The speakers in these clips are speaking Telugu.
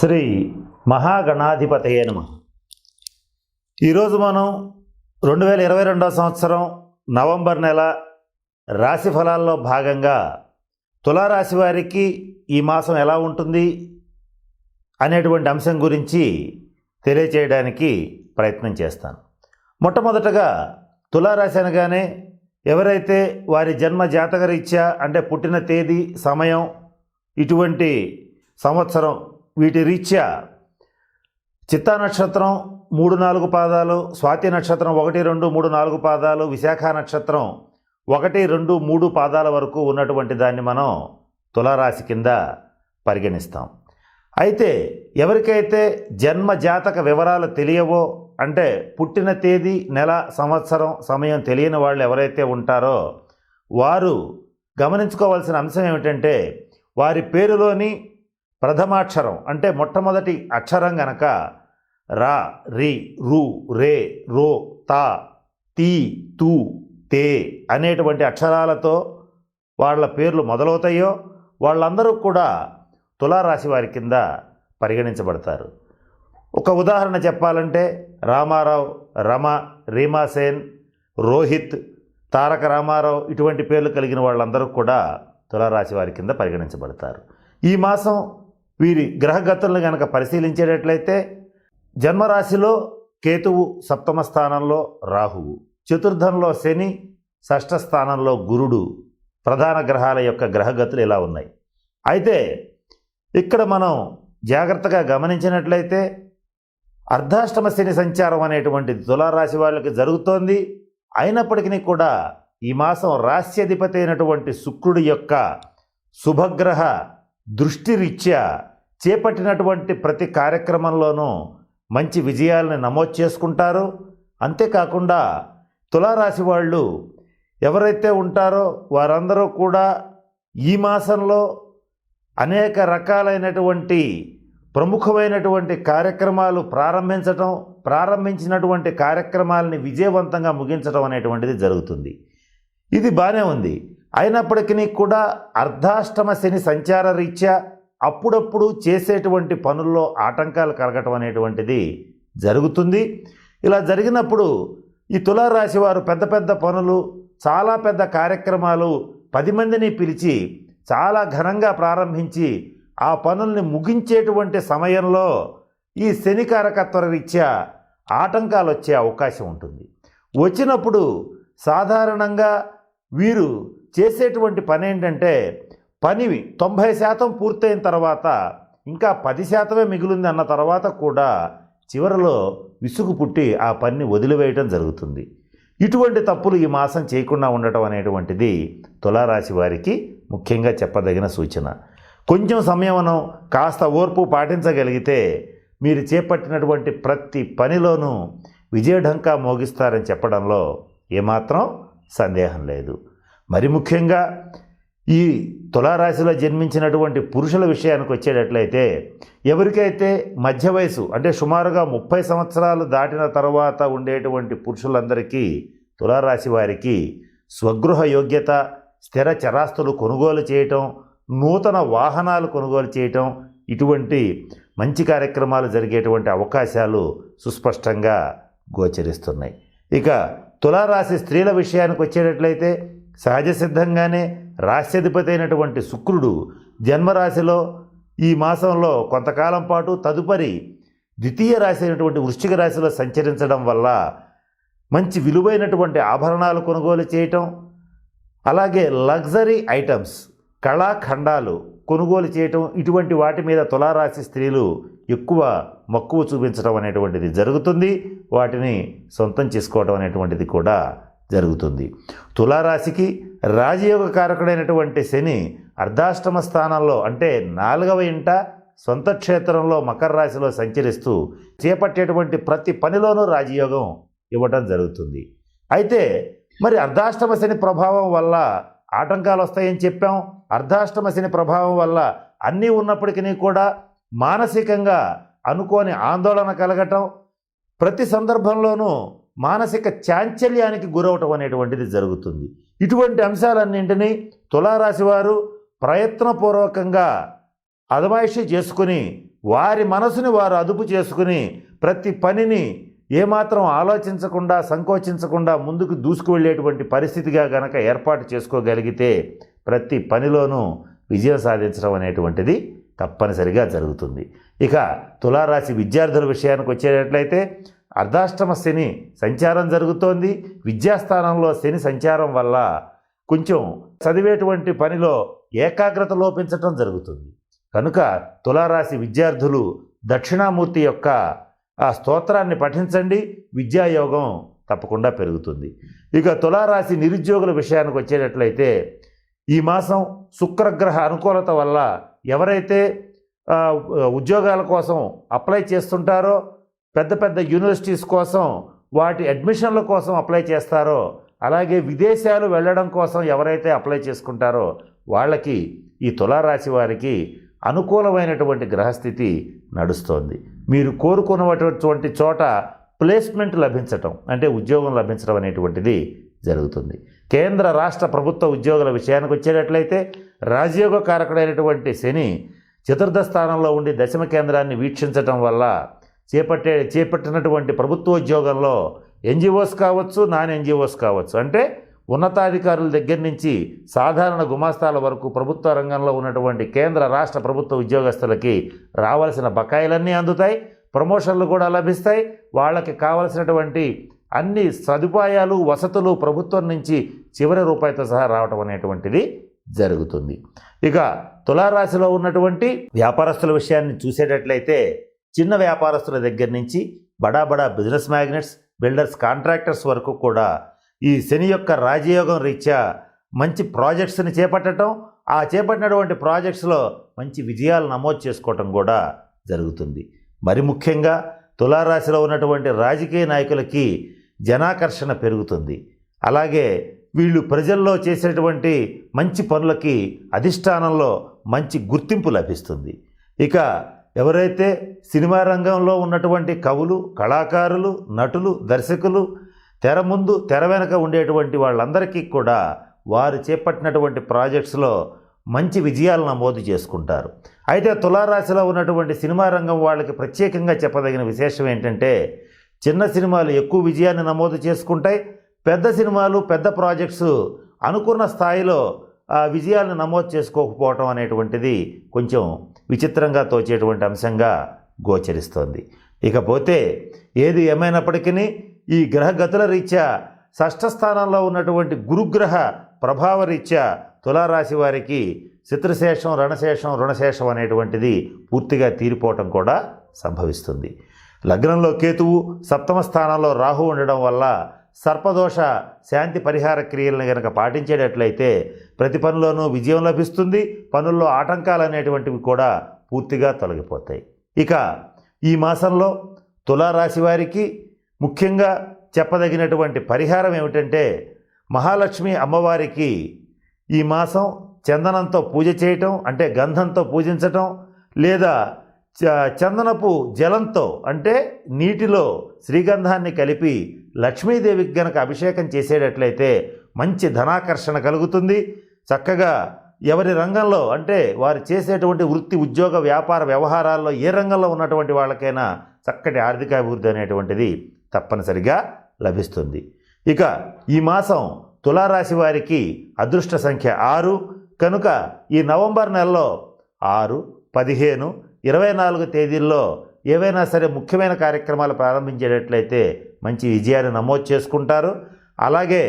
శ్రీ మహాగణాధిపతయే నమ. ఈరోజు మనం రెండు వేల ఇరవై రెండవ సంవత్సరం నవంబర్ నెల రాశి ఫలాల్లో భాగంగా తులారాశి వారికి ఈ మాసం ఎలా ఉంటుంది అనేటువంటి అంశం గురించి తెలియచేయడానికి ప్రయత్నం చేస్తాను. మొట్టమొదటగా తులారాశి అనగానే ఎవరైతే వారి జన్మ జాతకరీత్యా అంటే పుట్టిన తేదీ సమయం ఇటువంటి సంవత్సరం వీటి రీత్యా చిత్తా నక్షత్రం మూడు నాలుగు పాదాలు స్వాతి నక్షత్రం ఒకటి రెండు మూడు నాలుగు పాదాలు విశాఖ నక్షత్రం ఒకటి రెండు మూడు పాదాల వరకు ఉన్నటువంటి దాన్ని మనం తులారాశి కింద పరిగణిస్తాం. అయితే ఎవరికైతే జన్మ జాతక వివరాలు తెలియవో అంటే పుట్టిన తేదీ నెల సంవత్సరం సమయం తెలియని వాళ్ళు ఎవరైతే ఉంటారో వారు గమనించుకోవాల్సిన అంశం ఏమిటంటే వారి పేరులోని ప్రథమాక్షరం అంటే మొట్టమొదటి అక్షరం గనక రా రి రు రే రో తా తీ తూ తే అనేటువంటి అక్షరాలతో వాళ్ళ పేర్లు మొదలవుతాయో వాళ్ళందరూ కూడా తులారాశి వారి కింద పరిగణించబడతారు. ఒక ఉదాహరణ చెప్పాలంటే రామారావు రమ రీమాసేన్ రోహిత్ తారక రామారావు ఇటువంటి పేర్లు కలిగిన వాళ్ళందరూ కూడా తులారాశి వారి కింద పరిగణించబడతారు. ఈ మాసం వీరి గ్రహగతులను కనుక పరిశీలించేటట్లయితే జన్మరాశిలో కేతువు సప్తమ స్థానంలో రాహువు చతుర్థంలో శని షష్ఠ స్థానంలో గురుడు ప్రధాన గ్రహాల యొక్క గ్రహగతులు ఇలా ఉన్నాయి. అయితే ఇక్కడ మనం జాగ్రత్తగా గమనించినట్లయితే అర్ధాష్టమ శని సంచారం అనేటువంటిది తులారాశి వాళ్ళకి జరుగుతోంది. అయినప్పటికీ కూడా ఈ మాసం రాశ్యధిపతి అయినటువంటి శుక్రుడి యొక్క శుభగ్రహ దృష్టిరీత్యా చేపట్టినటువంటి ప్రతి కార్యక్రమంలోనూ మంచి విజయాలను నమోదు చేసుకుంటారు. అంతేకాకుండా తులారాశి వాళ్ళు ఎవరైతే ఉంటారో వారందరూ కూడా ఈ మాసంలో అనేక రకాలైనటువంటి ప్రముఖమైనటువంటి కార్యక్రమాలు ప్రారంభించటం ప్రారంభించినటువంటి కార్యక్రమాలని విజయవంతంగా ముగించడం అనేటువంటిది జరుగుతుంది. ఇది బాగానే ఉంది. అయినప్పటికీ కూడా అర్ధాష్టమ శని సంచార రీత్యా అప్పుడప్పుడు చేసేటువంటి పనుల్లో ఆటంకాలు కలగటం అనేటువంటిది జరుగుతుంది. ఇలా జరిగినప్పుడు ఈ తులారాశి వారు పెద్ద పెద్ద పనులు చాలా పెద్ద కార్యక్రమాలు పది మందిని పిలిచి చాలా ఘనంగా ప్రారంభించి ఆ పనుల్ని ముగించేటువంటి సమయంలో ఈ శనికారకత్వ రీత్యా ఆటంకాలు వచ్చే అవకాశం ఉంటుంది. వచ్చినప్పుడు సాధారణంగా వీరు చేసేటువంటి పని ఏంటంటే పని తొంభై శాతం పూర్తయిన తర్వాత ఇంకా పది శాతమే మిగిలింది అన్న తర్వాత కూడా చివరిలో విసుగు పుట్టి ఆ పని వదిలివేయటం జరుగుతుంది. ఇటువంటి తప్పులు ఈ మాసం చేయకుండా ఉండటం అనేటువంటిది తులారాశి వారికి ముఖ్యంగా చెప్పదగిన సూచన. కొంచెం సంయమనం కాస్త ఓర్పు పాటించగలిగితే మీరు చేపట్టినటువంటి ప్రతి పనిలోనూ విజయఢంకా మోగిస్తారని చెప్పడంలో ఏమాత్రం సందేహం లేదు. మరి ముఖ్యంగా ఈ తులారాశిలో జన్మించినటువంటి పురుషుల విషయానికి వచ్చేటట్లయితే ఎవరికైతే మధ్య వయసు అంటే సుమారుగా ముప్పై సంవత్సరాలు దాటిన తర్వాత ఉండేటువంటి పురుషులందరికీ తులారాశి వారికి స్వగృహ యోగ్యత స్థిర చరాస్తులు కొనుగోలు చేయటం నూతన వాహనాలు కొనుగోలు చేయటం ఇటువంటి మంచి కార్యక్రమాలు జరిగేటువంటి అవకాశాలు సుస్పష్టంగా గోచరిస్తున్నాయి. ఇక తులారాశి స్త్రీల విషయానికి వచ్చేటట్లయితే సహజ సిద్ధంగానే రాశ్యాధిపతి అయినటువంటి శుక్రుడు జన్మరాశిలో ఈ మాసంలో కొంతకాలం పాటు తదుపరి ద్వితీయ రాశి అయినటువంటి వృశ్చిక రాశిలో సంచరించడం వల్ల మంచి విలువైనటువంటి ఆభరణాలు కొనుగోలు చేయటం అలాగే లగ్జరీ ఐటమ్స్ కళాఖండాలు కొనుగోలు చేయటం ఇటువంటి వాటి మీద తులారాశి స్త్రీలు ఎక్కువ మక్కువ చూపించడం అనేటువంటిది జరుగుతుంది. వాటిని సొంతం చేసుకోవడం అనేటువంటిది కూడా జరుగుతుంది. తులారాశికి రాజయోగ కారకుడైనటువంటి శని అర్ధాష్టమ స్థానంలో అంటే నాలుగవ ఇంట సొంత క్షేత్రంలో మకర రాశిలో సంచరిస్తూ చేపట్టేటువంటి ప్రతి పనిలోనూ రాజయోగం ఇవ్వటం జరుగుతుంది. అయితే మరి అర్ధాష్టమ శని ప్రభావం వల్ల ఆటంకాలు వస్తాయని చెప్పాం. అర్ధాష్టమ శని ప్రభావం వల్ల అన్నీ ఉన్నప్పటికీ కూడా మానసికంగా అనుకోని ఆందోళన కలగటం ప్రతి సందర్భంలోనూ మానసిక చాంచల్యానికి గురవటం అనేటువంటిది జరుగుతుంది. ఇటువంటి అంశాలన్నింటినీ తులారాశి వారు ప్రయత్నపూర్వకంగా అదమాయిషీ చేసుకుని వారి మనసుని వారు అదుపు చేసుకుని ప్రతి పనిని ఏమాత్రం ఆలోచించకుండా సంకోచించకుండా ముందుకు దూసుకువెళ్ళేటువంటి పరిస్థితిగా గనక ఏర్పాటు చేసుకోగలిగితే ప్రతి పనిలోనూ విజయం సాధించడం అనేటువంటిది తప్పనిసరిగా జరుగుతుంది. ఇక తులారాశి విద్యార్థుల విషయానికి వచ్చేటట్లయితే అర్ధాష్టమ శని సంచారం జరుగుతోంది. విద్యాస్థానంలో శని సంచారం వల్ల కొంచెం చదివేటువంటి పనిలో ఏకాగ్రత లోపించటం జరుగుతుంది. కనుక తులారాశి విద్యార్థులు దక్షిణామూర్తి యొక్క ఆ స్తోత్రాన్ని పఠించండి. విద్యాయోగం తప్పకుండా పెరుగుతుంది. ఇక తులారాశి నిరుద్యోగుల విషయానికి వచ్చేటట్లయితే ఈ మాసం శుక్రగ్రహ అనుకూలత వల్ల ఎవరైతే ఉద్యోగాల కోసం అప్లై చేస్తుంటారో పెద్ద పెద్ద యూనివర్సిటీస్ కోసం వాటి అడ్మిషన్ల కోసం అప్లై చేస్తారో అలాగే విదేశాలు వెళ్ళడం కోసం ఎవరైతే అప్లై చేసుకుంటారో వాళ్ళకి ఈ తులారాశి వారికి అనుకూలమైనటువంటి గ్రహస్థితి నడుస్తోంది. మీరు కోరుకున్నటువంటి చోట ప్లేస్మెంట్ లభించటం అంటే ఉద్యోగం లభించడం అనేటువంటిది జరుగుతుంది. కేంద్ర రాష్ట్ర ప్రభుత్వ ఉద్యోగుల విషయానికి వచ్చేటట్లయితే రాజయోగ కారకుడైనటువంటి శని చతుర్థ స్థానంలో ఉండి దశమ కేంద్రాన్ని వీక్షించటం వల్ల చేపట్టే చేపట్టినటువంటి ప్రభుత్వోద్యోగంలో ఎన్జిఓస్ కావచ్చు నాన్ ఎన్జిఓస్ కావచ్చు. అంటే ఉన్నతాధికారుల దగ్గర నుంచి సాధారణ గుమాస్తాల వరకు ప్రభుత్వ రంగంలో ఉన్నటువంటి కేంద్ర రాష్ట్ర ప్రభుత్వ ఉద్యోగస్తులకి రావాల్సిన బకాయిలన్నీ అందుతాయి. ప్రమోషన్లు కూడా లభిస్తాయి. వాళ్ళకి కావలసినటువంటి అన్ని సదుపాయాలు వసతులు ప్రభుత్వం నుంచి చివరి రూపాయితో సహా రావటం అనేటువంటిది జరుగుతుంది. ఇక తులారాశిలో ఉన్నటువంటి వ్యాపారస్తుల విషయాన్ని చూసేటట్లయితే చిన్న వ్యాపారస్తుల దగ్గర నుంచి బడా బడా బిజినెస్ మ్యాగ్నెట్స్ బిల్డర్స్ కాంట్రాక్టర్స్ వరకు కూడా ఈ శని యొక్క రాజయోగం రీత్యా మంచి ప్రాజెక్ట్స్ని చేపట్టడం ఆ చేపట్టినటువంటి ప్రాజెక్ట్స్లో మంచి విజయాలు నమోదు చేసుకోవటం కూడా జరుగుతుంది. మరి ముఖ్యంగా తులారాశిలో ఉన్నటువంటి రాజకీయ నాయకులకి జనాకర్షణ పెరుగుతుంది. అలాగే వీళ్ళు ప్రజల్లో చేసేటువంటి మంచి పనులకి అధిష్టానంలో మంచి గుర్తింపు లభిస్తుంది. ఇక ఎవరైతే సినిమా రంగంలో ఉన్నటువంటి కవులు కళాకారులు నటులు దర్శకులు తెర ముందు తెర వెనక ఉండేటువంటి వాళ్ళందరికీ కూడా వారు చేపట్టినటువంటి ప్రాజెక్ట్స్లో మంచి విజయాలు నమోదు చేసుకుంటారు. అయితే తులారాశిలో ఉన్నటువంటి సినిమా రంగం వాళ్ళకి ప్రత్యేకంగా చెప్పదగిన విశేషం ఏంటంటే చిన్న సినిమాలు ఎక్కువ విజయాన్ని నమోదు చేసుకుంటాయి. పెద్ద సినిమాలు పెద్ద ప్రాజెక్ట్స్ అనుకున్న స్థాయిలో ఆ విజయాలను నమోదు చేసుకోకపోవటం అనేటువంటిది కొంచెం విచిత్రంగా తోచేటువంటి అంశంగా గోచరిస్తోంది. ఇకపోతే ఏది ఏమైనప్పటికీ ఈ గ్రహగతుల రీత్యా షష్ఠ స్థానంలో ఉన్నటువంటి గురుగ్రహ ప్రభావ రీత్యా తులారాశి వారికి చిత్రశేషం రణశేషం రుణశేషం అనేటువంటిది పూర్తిగా తీరిపోవటం కూడా సంభవిస్తుంది. లగ్నంలో కేతువు సప్తమ స్థానంలో రాహు ఉండడం వల్ల సర్పదోష శాంతి పరిహార క్రియలను కనుక పాటించేటట్లయితే ప్రతి పనిలోనూ విజయం లభిస్తుంది పనుల్లో ఆటంకాలు అనేటువంటివి కూడా పూర్తిగా తొలగిపోతాయి. ఇక ఈ మాసంలో తులారాశి వారికి ముఖ్యంగా చెప్పదగినటువంటి పరిహారం ఏమిటంటే మహాలక్ష్మి అమ్మవారికి ఈ మాసం చందనంతో పూజ చేయటం అంటే గంధంతో పూజించటం లేదా చ- చందనపు జలంతో అంటే నీటిలో శ్రీగంధాన్ని కలిపి లక్ష్మీదేవికి గనక అభిషేకం చేసేటట్లయితే మంచి ధనాకర్షణ కలుగుతుంది. చక్కగా ఎవరి రంగంలో అంటే వారు చేసేటువంటి వృత్తి ఉద్యోగ వ్యాపార వ్యవహారాల్లో ఏ రంగంలో ఉన్నటువంటి వాళ్ళకైనా చక్కటి ఆర్థికాభివృద్ధి అనేటువంటిది తప్పనిసరిగా లభిస్తుంది. ఇక ఈ మాసం తులారాశి వారికి అదృష్ట సంఖ్య ఆరు. కనుక ఈ నవంబర్ నెలలో ఆరు పదిహేను ఇరవై నాలుగు తేదీల్లో ఏవైనా సరే ముఖ్యమైన కార్యక్రమాలు ప్రారంభించేటట్లయితే మంచి విజయాన్ని నమోదు చేసుకుంటారు. అలాగే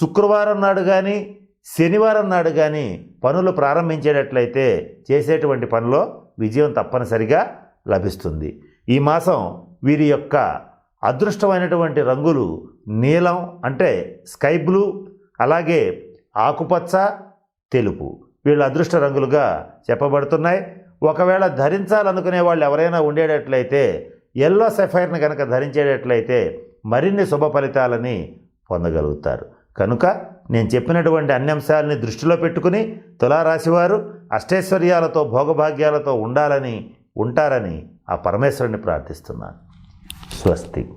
శుక్రవారం నాడు కానీ శనివారం నాడు కానీ పనులు ప్రారంభించేటట్లయితే చేసేటువంటి పనిలో విజయం తప్పనిసరిగా లభిస్తుంది. ఈ మాసం వీరి యొక్క అదృష్టమైనటువంటి రంగులు నీలం అంటే స్కై బ్లూ అలాగే ఆకుపచ్చ తెలుపు. వీళ్ళు అదృష్ట రంగులుగా చెప్పబడుతున్నాయి. ఒకవేళ ధరించాలనుకునే వాళ్ళు ఎవరైనా ఉండేటట్లయితే ఎల్లో సెఫైర్ని కనుక ధరించేటట్లయితే మరిన్ని శుభ ఫలితాలని పొందగలుగుతారు. కనుక నేను చెప్పినటువంటి అన్ని అంశాలని దృష్టిలో పెట్టుకుని తులారాశివారు అష్టైశ్వర్యాలతో భోగభాగ్యాలతో ఉండాలని ఉంటారని ఆ పరమేశ్వరుని ప్రార్థిస్తున్నాను. స్వస్తి.